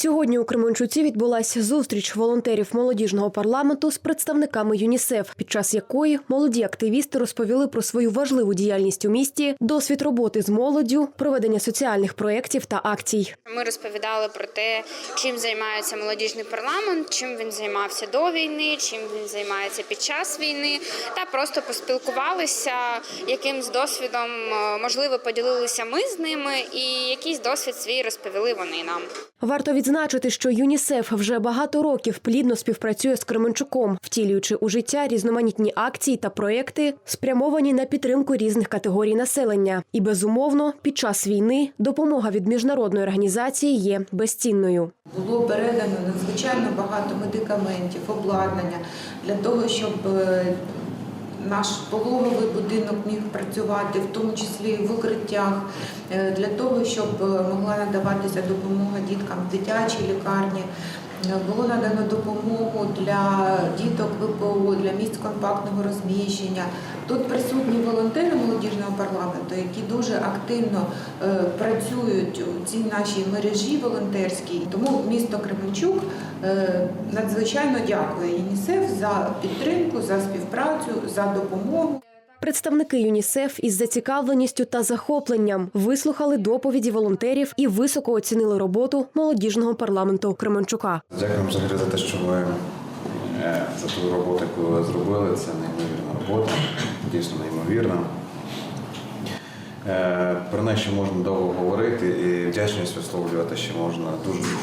Сьогодні у Кременчуці відбулася зустріч волонтерів молодіжного парламенту з представниками ЮНІСЕФ, під час якої молоді активісти розповіли про свою важливу діяльність у місті, досвід роботи з молоддю, проведення соціальних проєктів та акцій. Ми розповідали про те, чим займається молодіжний парламент, чим він займався до війни, чим він займається під час війни, та просто поспілкувалися, яким з досвідом е, можливо поділилися ми з ними, і якийсь досвід свій розповіли вони нам. Варто відзначити, що ЮНІСЕФ вже багато років плідно співпрацює з Кременчуком, втілюючи у життя різноманітні акції та проекти, спрямовані на підтримку різних категорій населення. І безумовно, під час війни допомога від міжнародної організації є безцінною. Було передано надзвичайно багато медикаментів, обладнання для того, щоб е, наш пологовий будинок міг працювати, в тому числі в укриттях, е, для того, щоб е, могла надаватися допомога діткам в дитячій лікарні. Е, Було надано допомогу для діток ВПО, для місць компактного розміщення. Тут присутні волонтери молодіжного парламенту, які дуже активно е, працюють у цій нашій мережі волонтерській. Тому місто Кременчук е, надзвичайно дякує ЮНІСЕФ за підтримку, за співпрацю, за допомогу. Представники ЮНІСЕФ із зацікавленістю та захопленням вислухали доповіді волонтерів і високо оцінили роботу молодіжного парламенту Кременчука. Дякуємо взагалі за те, що ви е, за ту роботу, яку ви зробили. Це неймовірна робота, дійсно неймовірна. Е, Про неї ще можна довго говорити і вдячність висловлювати ще можна дуже дуже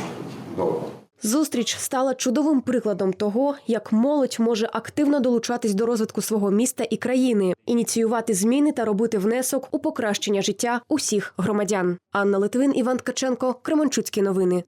довго. Зустріч стала чудовим прикладом того, як молодь може активно долучатись до розвитку свого міста і країни, ініціювати зміни та робити внесок у покращення життя усіх громадян. Анна Литвин, Іван Ткаченко, Кременчуцькі новини.